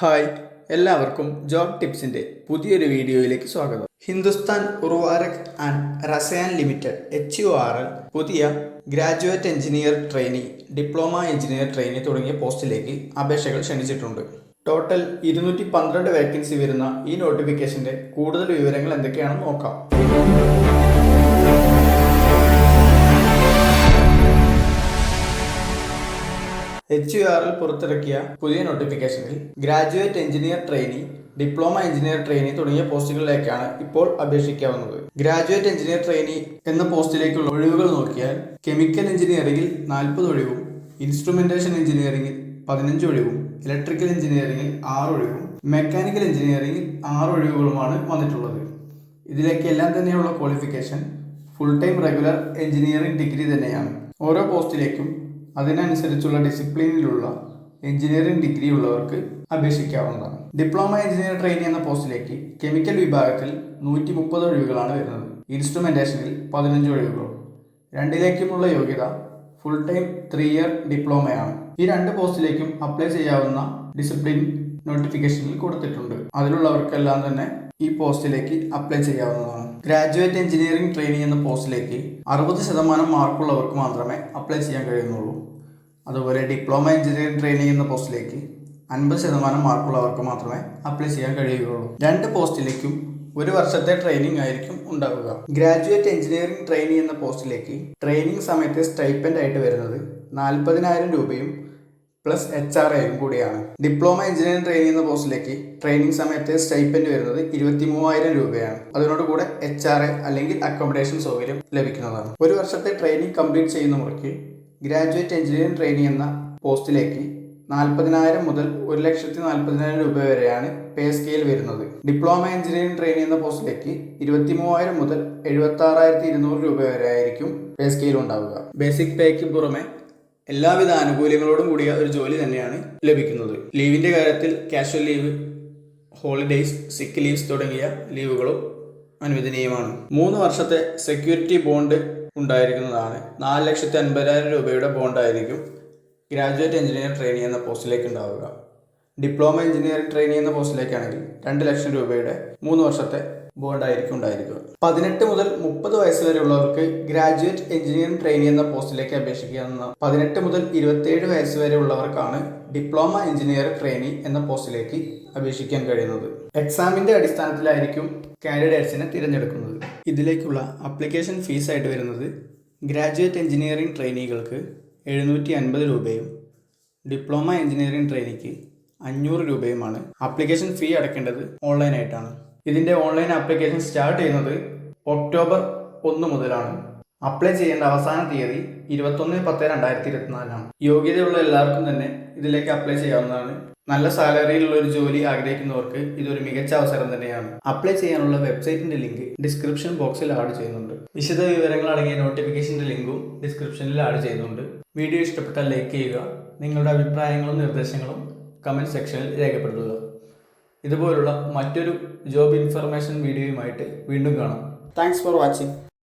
Hi എല്ലാവർക്കും job ടിപ്സിന്റെ പുതിയൊരു വീഡിയോയിലേക്ക് സ്വാഗതം. Hindustan Urvarak and Rasayan limited H U R L പുതിയ graduate engineer trainee diploma engineer trainee തുടങ്ങിയ പോസ്റ്റിലേക്ക് അപേക്ഷകൾ ക്ഷണിച്ചിട്ടുണ്ട്. ടോട്ടൽ ഇരുന്നൂറ്റി പന്ത്രണ്ട് വേക്കൻസി വരുന്ന ഈ നോട്ടിഫിക്കേഷന്റെ കൂടുതൽ വിവരങ്ങൾ എന്തൊക്കെയാണെന്ന് നോക്കാം. എച്ച് യു ആറിൽ പുറത്തിറക്കിയ പുതിയ നോട്ടിഫിക്കേഷനിൽ graduate engineer trainee diploma engineer trainee തുടങ്ങിയ പോസ്റ്റുകളിലേക്കാണ് ഇപ്പോൾ അപേക്ഷിക്കാവുന്നത്. ഗ്രാജുവേറ്റ് എഞ്ചിനീയർ ട്രെയിനി എന്ന പോസ്റ്റിലേക്കുള്ള ഒഴിവുകൾ നോക്കിയാൽ കെമിക്കൽ എഞ്ചിനീയറിംഗിൽ നാൽപ്പത് ഒഴിവും ഇൻസ്ട്രുമെന്റേഷൻ എഞ്ചിനീയറിംഗിൽ പതിനഞ്ച് ഒഴിവും ഇലക്ട്രിക്കൽ എഞ്ചിനീയറിംഗിൽ ആറ് ഒഴിവും മെക്കാനിക്കൽ എഞ്ചിനീയറിംഗിൽ ആറ് ഒഴിവുകളുമാണ് വന്നിട്ടുള്ളത്. ഇതിലേക്ക് എല്ലാം തന്നെയുള്ള qualification full time regular engineering degree തന്നെയാണ്. ഓരോ പോസ്റ്റിലേക്കും അതിനനുസരിച്ചുള്ള ഡിസിപ്ലിനിലുള്ള എഞ്ചിനീയറിംഗ് ഡിഗ്രി ഉള്ളവർക്ക് അപേക്ഷിക്കാവുന്നതാണ്. ഡിപ്ലോമ എഞ്ചിനീയർ ട്രെയിനി എന്ന പോസ്റ്റിലേക്ക് കെമിക്കൽ വിഭാഗത്തിൽ നൂറ്റി മുപ്പത് ഒഴിവുകളാണ് വരുന്നത്. ഇൻസ്ട്രുമെന്റേഷനിൽ പതിനഞ്ച് ഒഴിവുകളും. രണ്ടിലേക്കുമുള്ള യോഗ്യത ഫുൾ ടൈം ത്രീ ഇയർ ഡിപ്ലോമയാണ് ഈ രണ്ട് പോസ്റ്റിലേക്കും അപ്ലൈ ചെയ്യാവുന്ന ഡിസിപ്ലിൻ നോട്ടിഫിക്കേഷനിൽ കൊടുത്തിട്ടുണ്ട്. അതിലുള്ളവർക്കെല്ലാം തന്നെ ഈ പോസ്റ്റിലേക്ക് അപ്ലൈ ചെയ്യാവുന്നതാണ്. ഗ്രാജുവേറ്റ് എഞ്ചിനീയറിംഗ് ട്രെയിനിങ് എന്ന പോസ്റ്റിലേക്ക് അറുപത് ശതമാനം മാർക്കുള്ളവർക്ക് മാത്രമേ അപ്ലൈ ചെയ്യാൻ കഴിയുന്നുള്ളൂ. അതുപോലെ ഡിപ്ലോമ എഞ്ചിനീയറിംഗ് ട്രെയിനിങ് എന്ന പോസ്റ്റിലേക്ക് അൻപത് ശതമാനം മാർക്കുള്ളവർക്ക് മാത്രമേ അപ്ലൈ ചെയ്യാൻ കഴിയുകയുള്ളൂ. രണ്ട് പോസ്റ്റിലേക്കും ഒരു വർഷത്തെ ട്രെയിനിങ് ആയിരിക്കും ഉണ്ടാവുക. ഗ്രാജുവേറ്റ് എഞ്ചിനീയറിംഗ് ട്രെയിനിങ് എന്ന പോസ്റ്റിലേക്ക് ട്രെയിനിങ് സമയത്തെ സ്റ്റൈപ്പൻഡ് ആയിട്ട് വരുന്നത് നാൽപ്പതിനായിരം രൂപയും പ്ലസ് എച്ച് ആർ എയും കൂടിയാണ്. ഡിപ്ലോമ എഞ്ചിനീയറിംഗ് ട്രെയിനിങ് എന്ന പോസ്റ്റിലേക്ക് ട്രെയിനിങ് സമയത്തെ സ്റ്റൈപ്പൻഡ് വരുന്നത് ഇരുപത്തി മൂവായിരം രൂപയാണ്. അതിനോട് കൂടെ എച്ച് ആർ എ അല്ലെങ്കിൽ അക്കോമഡേഷൻ സൗകര്യം ലഭിക്കുന്നതാണ്. ഒരു വർഷത്തെ ട്രെയിനിങ് കംപ്ലീറ്റ് ചെയ്യുന്ന മുറയ്ക്ക് ഗ്രാജുവേറ്റ് എഞ്ചിനീയറിംഗ് ട്രെയിനിങ് എന്ന പോസ്റ്റിലേക്ക് നാൽപ്പതിനായിരം മുതൽ ഒരു ലക്ഷത്തി നാൽപ്പതിനായിരം രൂപ വരെയാണ് പേ സ്കെയിൽ വരുന്നത്. ഡിപ്ലോമ എഞ്ചിനീയറിംഗ് ട്രെയിനിങ് എന്ന പോസ്റ്റിലേക്ക് ഇരുപത്തി മൂവായിരം മുതൽ എഴുപത്തി ആറായിരത്തി ഇരുന്നൂറ് രൂപ വരെ ആയിരിക്കും പേ സ്കെയിൽ ഉണ്ടാവുക. ബേസിക് പേക്ക് പുറമെ എല്ലാവിധ ആനുകൂല്യങ്ങളോടും കൂടിയ ഒരു ജോലി തന്നെയാണ് ലഭിക്കുന്നത്. ലീവിന്റെ കാര്യത്തിൽ casual leave holidays sick leaves തുടങ്ങിയ ലീവുകളും അനുവദനീയമാണ്. മൂന്ന് വർഷത്തെ സെക്യൂരിറ്റി ബോണ്ട് ഉണ്ടായിരിക്കുന്നതാണ്. നാല് ലക്ഷത്തി അൻപതിനായിരം രൂപയുടെ ബോണ്ടായിരിക്കും ഗ്രാജുവേറ്റ് എഞ്ചിനീയർ ട്രെയിനി എന്ന പോസ്റ്റിലേക്ക് ഉണ്ടാവുക. ഡിപ്ലോമ എഞ്ചിനീയറിംഗ് ട്രെയിനി എന്ന പോസ്റ്റിലേക്കാണെങ്കിൽ രണ്ട് ലക്ഷം രൂപയുടെ മൂന്ന് വർഷത്തെ ബോണ്ടായിരിക്കും ഉണ്ടായിരിക്കുക. പതിനെട്ട് മുതൽ മുപ്പത് വയസ്സ് വരെയുള്ളവർക്ക് ഗ്രാജുവേറ്റ് എഞ്ചിനീയറിംഗ് ട്രെയിനി എന്ന പോസ്റ്റിലേക്ക് അപേക്ഷിക്കാവുന്ന പതിനെട്ട് മുതൽ ഇരുപത്തിയേഴ് വയസ്സ് വരെ ഉള്ളവർക്കാണ് ഡിപ്ലോമ എഞ്ചിനീയർ ട്രെയിനി എന്ന പോസ്റ്റിലേക്ക് അപേക്ഷിക്കാൻ കഴിയുന്നത്. എക്സാമിന്റെ അടിസ്ഥാനത്തിലായിരിക്കും കാൻഡിഡേറ്റ്സിനെ തിരഞ്ഞെടുക്കുന്നത്. ഇതിലേക്കുള്ള അപ്ലിക്കേഷൻ ഫീസായിട്ട് വരുന്നത് ഗ്രാജുവേറ്റ് എഞ്ചിനീയറിംഗ് ട്രെയിനികൾക്ക് എഴുന്നൂറ്റി അൻപത് രൂപയും ഡിപ്ലോമ എഞ്ചിനീയറിംഗ് ട്രെയിനിക്ക് അഞ്ഞൂറ് രൂപയുമാണ്. അപ്ലിക്കേഷൻ ഫീ അടയ്ക്കേണ്ടത് ഓൺലൈനായിട്ടാണ്. ഇതിന്റെ ഓൺലൈൻ ആപ്ലിക്കേഷൻ സ്റ്റാർട്ട് ചെയ്യുന്നത് ഒക്ടോബർ ഒന്ന് മുതലാണ്. അപ്ലൈ ചെയ്യേണ്ട അവസാന തീയതി ഇരുപത്തൊന്ന് പത്ത് രണ്ടായിരത്തി ഇരുപത്തിനാലാണ് യോഗ്യതയുള്ള എല്ലാവർക്കും തന്നെ ഇതിലേക്ക് അപ്ലൈ ചെയ്യാവുന്നതാണ്. നല്ല സാലറിയിലുള്ള ഒരു ജോലി ആഗ്രഹിക്കുന്നവർക്ക് ഇതൊരു മികച്ച അവസരം തന്നെയാണ്. അപ്ലൈ ചെയ്യാനുള്ള വെബ്സൈറ്റിന്റെ ലിങ്ക് ഡിസ്ക്രിപ്ഷൻ ബോക്സിൽ ആഡ് ചെയ്യുന്നുണ്ട്. വിശദ വിവരങ്ങൾ അടങ്ങിയ നോട്ടിഫിക്കേഷന്റെ ലിങ്കും ഡിസ്ക്രിപ്ഷനിൽ ആഡ് ചെയ്യുന്നുണ്ട്. വീഡിയോ ഇഷ്ടപ്പെട്ടാൽ ലൈക്ക് ചെയ്യുക. നിങ്ങളുടെ അഭിപ്രായങ്ങളും നിർദ്ദേശങ്ങളും കമന്റ് സെക്ഷനിൽ രേഖപ്പെടുത്തുക. ഇതുപോലുള്ള മറ്റൊരു ജോബ് ഇൻഫർമേഷൻ വീഡിയോയുമായിട്ട് വീണ്ടും കാണാം. Thanks for watching